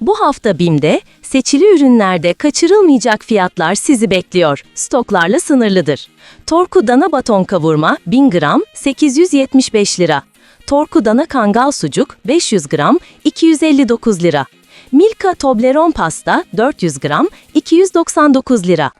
Bu hafta BİM'de seçili ürünlerde kaçırılmayacak fiyatlar sizi bekliyor. Stoklarla sınırlıdır. Torku dana baton kavurma 1000 gram 875 lira. Torku dana kangal sucuk 500 gram 259 lira. Milka Toblerone pasta 400 gram 299 lira.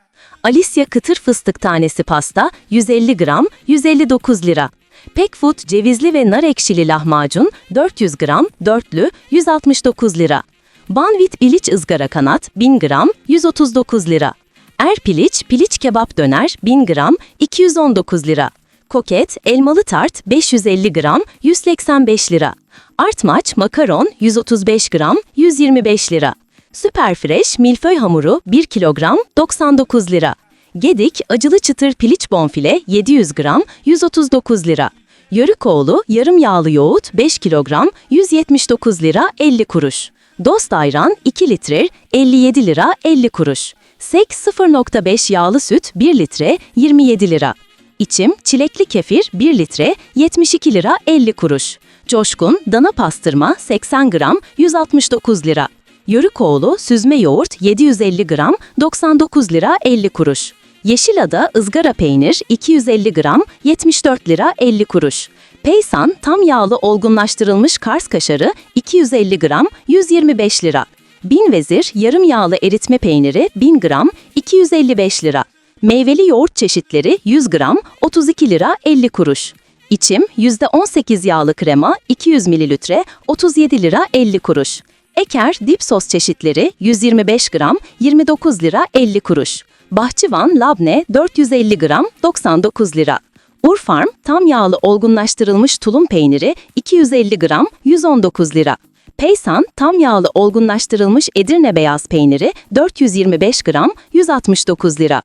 Alicia kıtır fıstık tanesi pasta 150 gram 159 lira. Pekfood cevizli ve nar ekşili lahmacun 400 gram dörtlü 169 lira. Banvit iliç ızgara kanat 1000 gram 139 lira. Er piliç piliç kebap döner 1000 gram 219 lira. Koket elmalı tart 550 gram 185 lira. Artmaç makaron 135 gram 125 lira. Süper Fresh milföy hamuru 1 kilogram 99 lira. Gedik acılı çıtır piliç bonfile 700 gram 139 lira. Yörükoğlu yarım yağlı yoğurt 5 kilogram 179 lira 50 kuruş. Dost ayran 2 litre 57 lira 50 kuruş. Sek 0.5 yağlı süt 1 litre 27 lira. İçim çilekli kefir 1 litre 72 lira 50 kuruş. Coşkun dana pastırma 80 gram 169 lira. Yörükoğlu süzme yoğurt 750 gram 99 lira 50 kuruş. Yeşilada ızgara peynir 250 gram 74 lira 50 kuruş. Peysan tam yağlı olgunlaştırılmış Kars kaşarı 250 gram 125 lira. Bin vezir yarım yağlı eritme peyniri 1000 gram 255 lira. Meyveli yoğurt çeşitleri 100 gram 32 lira 50 kuruş. İçim %18 yağlı krema 200 mililitre 37 lira 50 kuruş. Eker dip sos çeşitleri 125 gram 29 lira 50 kuruş. Bahçıvan labne 450 gram 99 lira. Urfarm tam yağlı olgunlaştırılmış tulum peyniri 250 gram 119 lira. Peysan tam yağlı olgunlaştırılmış Edirne beyaz peyniri 425 gram 169 lira.